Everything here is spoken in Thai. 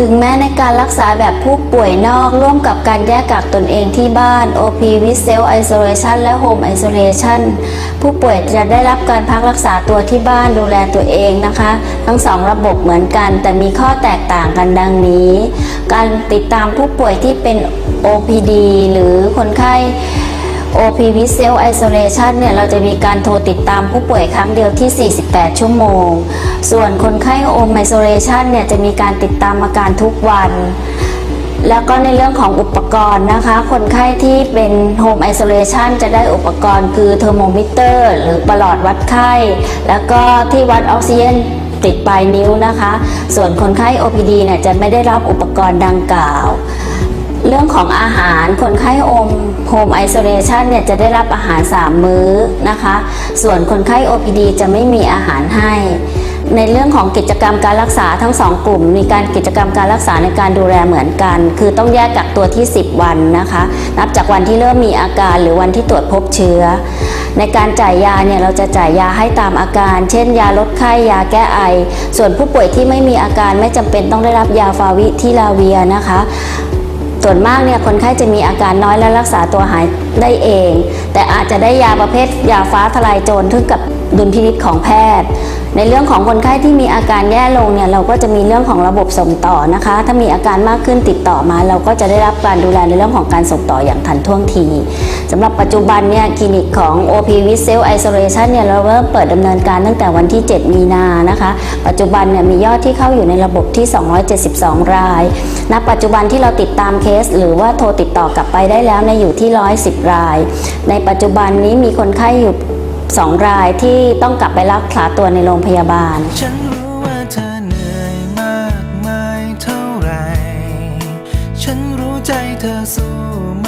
ถึงแม้ในการรักษาแบบผู้ป่วยนอกร่วมกับการแยกกักตนเองที่บ้าน OP with Self Isolation และ Home Isolation ผู้ป่วยจะได้รับการพักรักษาตัวที่บ้านดูแลตัวเองนะคะ ทั้งสองระบบเหมือนกัน แต่มีข้อแตกต่างกันดังนี้ การติดตามผู้ป่วยที่เป็น OPD หรือคนไข้ OP with Self Isolation เนี่ยเราจะมีการโทรติดตามผู้ป่วยครั้งเดียวที่ 48 ชั่วโมง ส่วนคนไข้ Home Isolation เนี่ยจะมีการติดตามอาการทุกวัน แล้วก็ในเรื่องของอุปกรณ์นะคะ คนไข้ที่เป็น Home Isolation จะได้อุปกรณ์คือเทอร์โมมิเตอร์ หรือประหลอดวัดไข้ แล้วก็ที่วัดออกซิเจนติดปลายนิ้วนะคะ ส่วนคนไข้ OPD เนี่ยจะไม่ได้รับอุปกรณ์ดังกล่าว เรื่องของอาหารคนไข้อมโฮมไอโซเลชันเนี่ยจะได้รับอาหาร 3 มื้อนะคะ ส่วนคนไข้ OPD จะไม่มีอาหารให้ ในเรื่องของกิจกรรมการรักษาทั้ง 2 กลุ่ม มีการกิจกรรมการรักษาในการดูแลเหมือนกัน คือต้องแยกกักตัวที่ 10 วันนะคะ นับจากวันที่เริ่มมีอาการหรือวันที่ตรวจพบเชื้อ ในการจ่ายยาเนี่ยเราจะจ่ายยาให้ตามอาการ เช่น ยาลดไข้ยาแก้ไอ ส่วนผู้ป่วยที่ไม่มีอาการไม่จำเป็นต้องได้รับยาฟาวิทิลาเวียนะคะ ส่วนมากเนี่ยคนไข้จะมีอาการน้อยและรักษาตัวหายได้เอง แต่อาจจะได้ยาประเภทยาฟ้าทลายโจรทึ่งกับดุลพินิษของแพทย์ ในเรื่องของคนไข้ที่มีอาการแย่ลงเนี่ยเราก็จะมีเรื่องของระบบส่งต่อนะคะ ถ้ามีอาการมากขึ้นติดต่อมา เราก็จะได้รับการดูแลในเรื่องของการส่งต่ออย่างทันท่วงที สำหรับปัจจุบันเนี่ยคลินิกของ OP w i t h Cell Isolation เนี่ยเราเริ่มเปิดดำเนินการตั้งแต่วันที่ 7 มีนานะคะ ปัจจุบันเนี่ยมียอดที่เข้าอยู่ในระบบที่ 272 รายณปัจจุบันที่เราติดตามเคส หรือว่าโทรติดต่อกลับไปได้แล้วในอยู่ที่ 110 ราย ในปัจจุบันนี้มีคนไข้อยู่ 2 รายที่ต้องกลับไปรักษาตัวในโรงพยาบาลใจเธอสู้ไม